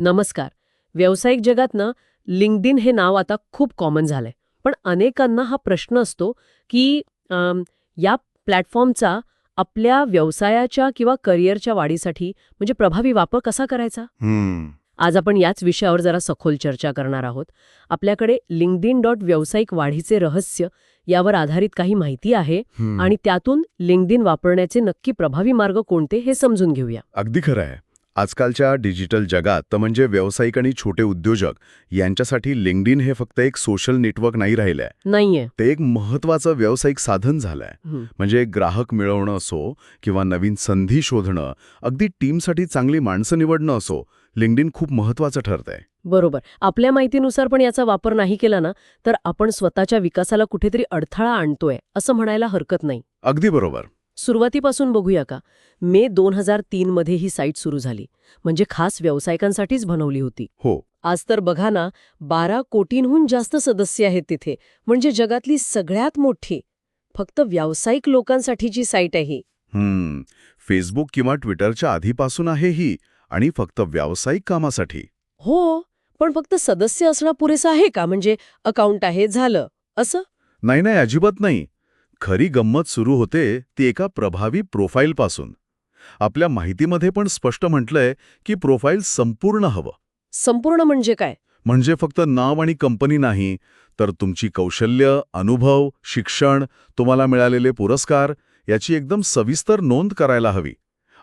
नमस्कार. व्यावसायिक जगात ना लिंक्डइन हे नाव आता खूप कॉमन झालंय. पण अनेकांना हा प्रश्न असतो की अम, या प्लॅटफॉर्मचा आपल्या व्यवसायाच्या किंवा करिअरच्या वाढीसाठी म्हणजे प्रभावी वापर कसा करायचा? हम्म. आज आपण याच विषयावर जरा सखोल चर्चा करणार आहोत. आपल्याकडे लिंक्डइन डॉट व्यावसायिक वाढीचे रहस्य यावर आधारित काही माहिती आहे हम्म. आणि त्यातून लिंक्डइन वापरण्याचे नक्की प्रभावी मार्ग कोणते हे समजून घेऊया. अगदी खरं आहे. आजकालच्या डिजिटल जगात तर म्हणजे व्यावसायिक आणि छोटे उद्योजक यांच्यासाठी लिंक्डइन हे फक्त एक सोशल नेटवर्क नाही राहिलंय. नाहीये. ते एक महत्वाचं व्यावसायिक साधन झालंय. म्हणजे ग्राहक मिळवणं असो किंवा नवीन संधी शोधणं अगदी टीमसाठी चांगली माणसं निवडणं असो लिंक्डइन खूप महत्वाचं ठरतंय. बरोबर. आपल्या माहितीनुसार पण याचा वापर नाही केला ना तर आपण स्वतःच्या विकासाला कुठेतरी अडथळा आणतोय असं म्हणायला हरकत नाही. अगदी बरोबर. सुरुवातीपासून बघूया का? मे दोन हजार तीन मध्ये ही साईट सुरू झाली. म्हणजे खास व्यावसायिकांसाठीच बनवली होती. हो. आज तर बघा ना बारा कोटींहून जास्त सदस्य आहेत तिथे. म्हणजे जगातली सगळ्यात मोठी फक्त व्यावसायिक लोकांसाठीची साईट आहे ही. हम्म. फेसबुक किंवा ट्विटरच्या आधीपासून आहे ही आणि फक्त व्यावसायिक कामासाठी. हो पण फक्त सदस्य असणं पुरेसं आहे का? म्हणजे अकाउंट आहे झालं असं? नाही नाही अजिबात नाही. खरी गंमत सुरू होते ती एका प्रभावी प्रोफाईलपासून. आपल्या माहितीमध्ये पण स्पष्ट म्हटलंय की प्रोफाईल संपूर्ण हवं. संपूर्ण म्हणजे काय? म्हणजे फक्त नाव आणि कंपनी नाही तर तुमची कौशल्य अनुभव शिक्षण तुम्हाला मिळालेले पुरस्कार याची एकदम सविस्तर नोंद करायला हवी.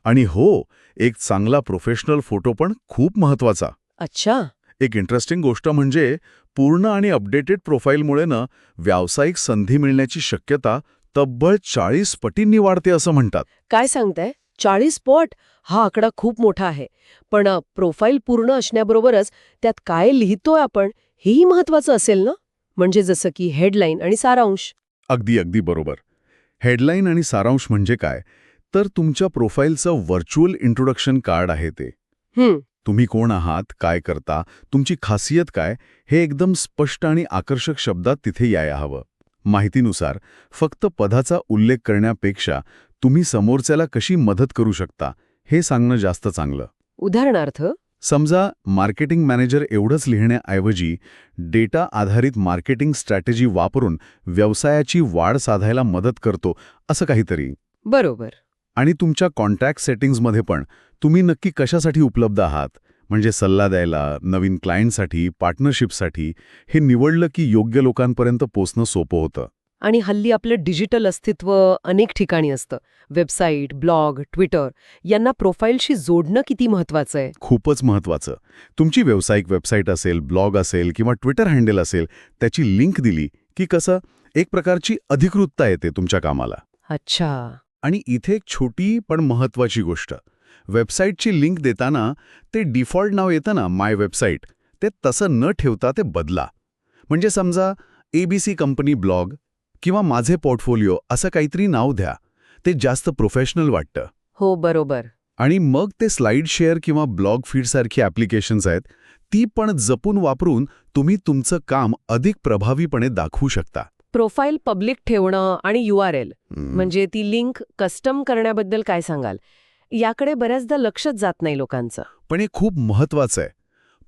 आणि हो एक चांगला प्रोफेशनल फोटो पण खूप महत्त्वाचा अच्छा. एक इंटरेस्टिंग गोष्ट म्हणजे पूर्ण आणि अपडेटेड प्रोफाईलमुळे ना व्यावसायिक संधी मिळण्याची शक्यता तब्बल चाळीस पटींनी वाढते असं म्हणतात. काय सांगताय? चाळीस पॉट? हा आकडा खूप मोठा आहे. पण प्रोफाईल पूर्ण असण्याबरोबरच त्यात काय लिहितोय आपण हेही महत्वाचं असेल ना? म्हणजे जसं की हेडलाईन आणि सारांश. अगदी अगदी बरोबर. हेडलाईन आणि सारांश म्हणजे काय? तर तुमच्या प्रोफाईलचं व्हर्च्युअल इंट्रोडक्शन कार्ड आहे ते. तुम्ही कोण आहात काय करता तुमची खासियत काय हे एकदम स्पष्ट आणि आकर्षक शब्दात तिथे यायला हवं. माहितीनुसार फक्त पदाचा उल्लेख करण्यापेक्षा तुम्ही समोरच्याला कशी मदत करू शकता हे सांगणं जास्त चांगलं. उदाहरणार्थ? समजा मार्केटिंग मॅनेजर एवढंच लिहिण्याऐवजी डेटा आधारित मार्केटिंग स्ट्रॅटेजी वापरून व्यवसायाची वाढ साधायला मदत करतो असं काहीतरी. बरोबर. आणि तुमच्या कॉन्टॅक्ट सेटिंग्जमध्ये पण तुम्ही नक्की कशासाठी उपलब्ध आहात? म्हणजे सल्ला द्यायला नवीन क्लायंटसाठी पार्टनरशिपसाठी हे निवडलं की योग्य लोकांपर्यंत पोचणं सोपं होतं. आणि हल्ली आपलं डिजिटल अस्तित्व अनेक ठिकाणी असतं. वेबसाईट ब्लॉग ट्विटर यांना प्रोफाईलशी जोडणं किती महत्वाचं आहे? खूपच महत्वाचं. तुमची व्यावसायिक वेबसाईट असेल ब्लॉग असेल किंवा ट्विटर हँडल असेल त्याची लिंक दिली की कसं? एक प्रकारची अधिकृतता येते तुमच्या कामाला. अच्छा. आणि इथे एक छोटी पण महत्वाची गोष्ट. वेबसाईटची लिंक देताना ते डिफॉल्ट नाव येतं ना माय वेबसाईट ते तसं न ठेवता ते बदला. म्हणजे समजा एबीसी कंपनी ब्लॉग किंवा माझे पोर्टफोलिओ असं काहीतरी नाव द्या ते जास्त प्रोफेशनल वाटतं. हो बरोबर. आणि मग ते स्लाईड शेअर किंवा ब्लॉग फीडसारखी ॲप्लिकेशन्स आहेत ती पण जपून वापरून तुम्ही तुमचं काम अधिक प्रभावीपणे दाखवू शकता. प्रोफाईल पब्लिक ठेवणं आणि यू आर एल. म्हणजे ती लिंक कस्टम करण्याबद्दल काय सांगाल? याकडे बऱ्याचदा लक्षच जात नाही लोकांचं. पण हे खूप महत्वाचं आहे.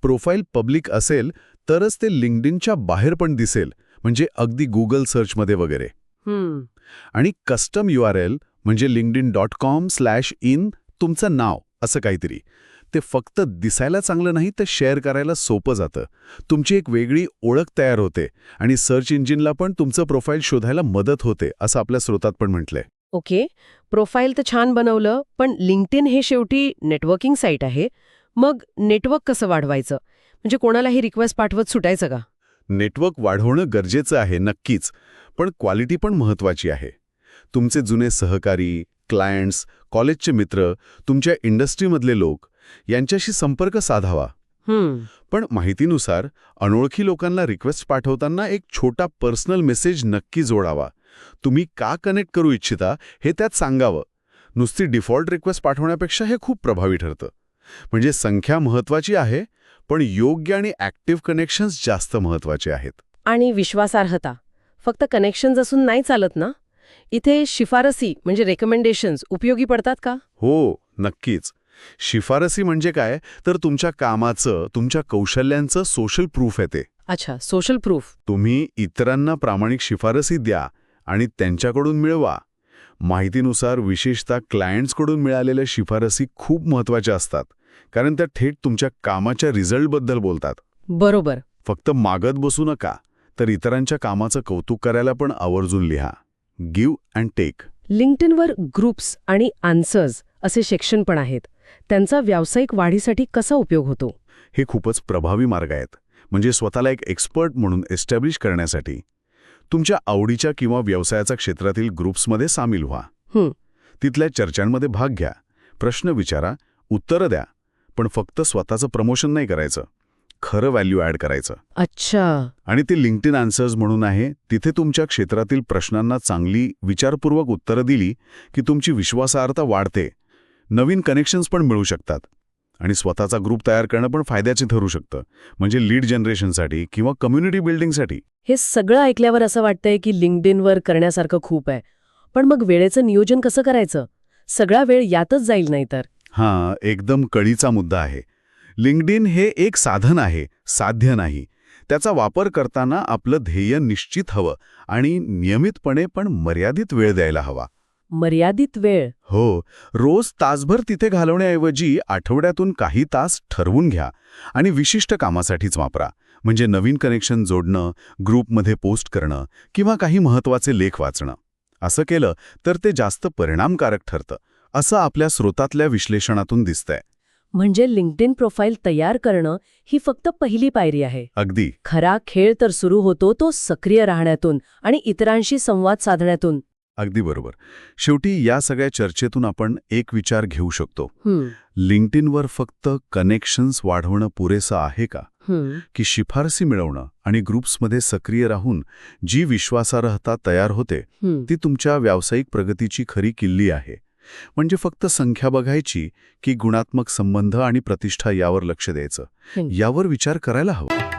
प्रोफाईल पब्लिक असेल तरच ते लिंक्डइनच्या बाहेर पण दिसेल म्हणजे अगदी गुगल सर्चमध्ये वगैरे. आणि कस्टम यू आर एल म्हणजे LinkedIn dot com slash in तुमचं नाव असं काहीतरी. ते फक्त दिसायला चांगलं नाही तर शेअर करायला सोपं जातं. तुमची एक वेगळी ओळख तयार होते आणि सर्च इंजिनला पण तुमचं प्रोफाईल शोधायला मदत होते असं आपल्या स्रोतात पण म्हटलंय. ओके प्रोफाईल तर छान बनवलं पण लिंक्डइन हे शेवटी नेटवर्किंग साईट आहे. मग नेटवर्क कसं वाढवायचं? म्हणजे कोणालाही रिक्वेस्ट पाठवत सुटायचं का? नेटवर्क वाढवणं गरजेचं आहे नक्कीच. पण क्वालिटी पण महत्वाची आहे. तुमचे जुने सहकारी क्लायंट्स कॉलेजचे मित्र तुमच्या इंडस्ट्रीमधले लोक यांच्याशी संपर्क साधावा. पण माहितीनुसार अनोळखी लोकांना रिक्वेस्ट पाठवताना एक छोटा पर्सनल मेसेज नक्की जोडावा. तुम्ही का कनेक्ट करू इच्छिता हे त्यात सांगावं. नुसती डिफॉल्ट रिक्वेस्ट पाठवण्यापेक्षा हे खूप प्रभावी ठरतं. म्हणजे संख्या महत्वाची आहे पण योग्य आणि ॲक्टिव्ह कनेक्शन्स जास्त महत्त्वाचे आहेत. आणि विश्वासार्हता. फक्त कनेक्शन्स असून नाही चालत ना? इथे शिफारसी म्हणजे रेकमेंडेशन्स उपयोगी पडतात का? हो नक्कीच. शिफारसी म्हणजे काय? तर तुमच्या कामाचं तुमच्या कौशल्यांचं सोशल प्रूफ आहे ते. अच्छा सोशल प्रूफ तुम्ही इतरांना प्रामाणिक शिफारसी द्या आणि त्यांच्याकडून मिळवा. माहितीनुसार विशेषतः क्लायंट्सकडून मिळालेल्या शिफारसी खूप महत्त्वाच्या असतात कारण त्या थेट तुमच्या कामाच्या रिझल्टबद्दल बोलतात. बरोबर. फक्त मागत बसू नका तर इतरांच्या कामाचं कौतुक करायला पण आवर्जून लिहा. गिव्ह अँड टेक लिंक्डइनवर ग्रुप्स आणि आन्सर्स असे सेक्शन पण आहेत. त्यांचा व्यावसायिक वाढीसाठी कसा उपयोग होतो? हे खूपच प्रभावी मार्ग आहेत. म्हणजे स्वतःला एक एक्सपर्ट म्हणून एस्टॅब्लिश करण्यासाठी. तुमच्या आवडीच्या किंवा व्यवसायाच्या क्षेत्रातील ग्रुप्समध्ये सामील व्हा. तिथल्या चर्चांमध्ये भाग घ्या. प्रश्न विचारा उत्तरं द्या पण फक्त स्वतःचं प्रमोशन नाही करायचं. खरं व्हॅल्यू ॲड करायचं. अच्छा. आणि ते लिंक्डइन आन्सर्स म्हणून आहे तिथे तुमच्या क्षेत्रातील प्रश्नांना चांगली विचारपूर्वक उत्तरं दिली की तुमची विश्वासार्हता वाढते. नवीन कनेक्शन्स पण मिळू शकतात. आणि स्वतःचा ग्रुप तयार करणं पण फायद्याचे ठरू शकतं. म्हणजे लीड जनरेशनसाठी किंवा कम्युनिटी बिल्डिंगसाठी. हे सगळं ऐकल्यावर असं वाटतंय की लिंक्डइनवर करण्यासारखं खूप आहे. पण मग वेळेचं नियोजन कसं करायचं? सगळा वेळ यातच जाईल नाही तर हां एकदम कळीचा मुद्दा आहे. लिंक्डइन हे एक साधन आहे साध्य नाही. त्याचा वापर करताना आपलं ध्येय निश्चित हवं आणि नियमितपणे पण मर्यादित वेळ द्यायला हवा. मर्यादित वेळ. हो रोज तासभर तिथे घालवण्याऐवजी आठवड्यातून काही तास ठरवून घ्या आणि विशिष्ट कामासाठीच वापरा. म्हणजे नवीन कनेक्शन जोडणं ग्रुपमध्ये पोस्ट करणं किंवा काही महत्त्वाचे लेख वाचणं. असं केलं तर ते जास्त परिणामकारक ठरतं. असं आपल्या स्रोतातल्या विश्लेषणातून दिसतंय. म्हणजे लिंक्डइन प्रोफाईल तयार करणं ही फक्त पहिली पायरी आहे. अगदी. खरा खेळ तर सुरू होतो तो सक्रिय राहण्यातून आणि इतरांशी संवाद साधण्यातून. अगदी बरोबर. शेवटी या सगळ्या चर्चेतून आपण एक विचार घेऊ शकतो. लिंक्डइनवर फक्त कनेक्शन्स वाढवणं पुरेसं आहे का. की शिफारसी मिळवणं आणि ग्रुप्समध्ये सक्रिय राहून जी विश्वासार्हता तयार होते. ती तुमच्या व्यावसायिक प्रगतीची खरी किल्ली आहे. म्हणजे फक्त संख्या बघायची की गुणात्मक संबंध आणि प्रतिष्ठा यावर लक्ष द्यायचं. यावर विचार करायला हवा.